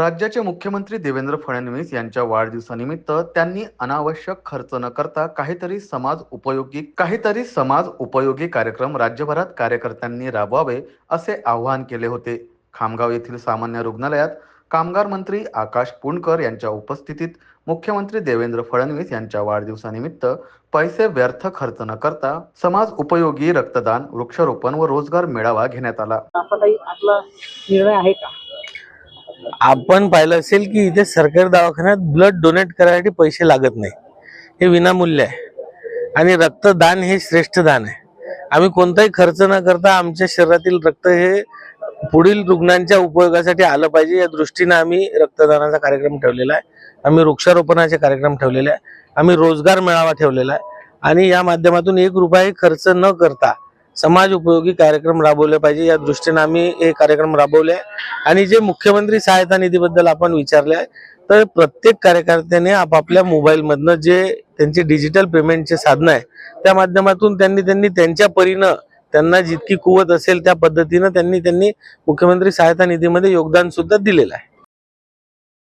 राज्याचे मुख्यमंत्री देवेंद्र फडणवीस यांच्या वाढदिवसानिमित्त त्यांनी अनावश्यक खर्च न करता काहीतरी समाज उपयोगी काहीतरी समाज उपयोगी कार्यक्रम राज्यभरात कार्यकर्त्यांनी राबवावे असे आवाहन केले होते. खामगाव येथील सामान्य रुग्णालयात कामगार मंत्री आकाश पुणकर यांच्या उपस्थितीत मुख्यमंत्री देवेंद्र फडणवीस यांच्या वाढदिवसानिमित्त पैसे व्यर्थ खर्च न करता समाज उपयोगी रक्तदान वृक्षारोपण व रोजगार मेळावा घेण्यात आला. असा काही आपला निर्णय आहे का? आपण पाहिलं असेल की इथे सरकारी दवाखान्यात ब्लड डोनेट करायसाठी पैसे लागत नाही. हे विनामूल्य आहे. आणि रक्तदान हे श्रेष्ठ दान आहे. आम्ही कोणताही खर्च न करता आमच्या शरीरातील रक्त हे पुढील रुग्णांच्या उपयोगासाठी आलं पाहिजे. या दृष्टीने आम्ही रक्तदानाचा कार्यक्रम ठेवलेला आहे. आम्ही वृक्षारोपणाचे कार्यक्रम ठेवलेले आहे. आम्ही रोजगार मेळावा ठेवलेला आहे. आणि या माध्यमातून एक रुपयाही खर्च न करता समाज उपयोगी कार्यक्रम राबवले पाहिजे. या दृष्टीने आम्ही हे कार्यक्रम राबवले आहे. आणि जे मुख्यमंत्री सहायता निधीबद्दल आपण विचारले आहे तर प्रत्येक कार्यकर्त्याने आपापल्या मोबाईलमधनं जे त्यांचे डिजिटल पेमेंटचे साधनं आहे त्या माध्यमातून त्यांनी त्यांनी त्यांच्या परीनं त्यांना जितकी कुवत असेल त्या पद्धतीनं त्यांनी त्यांनी मुख्यमंत्री सहायता निधीमध्ये योगदान सुद्धा दिलेलं आहे.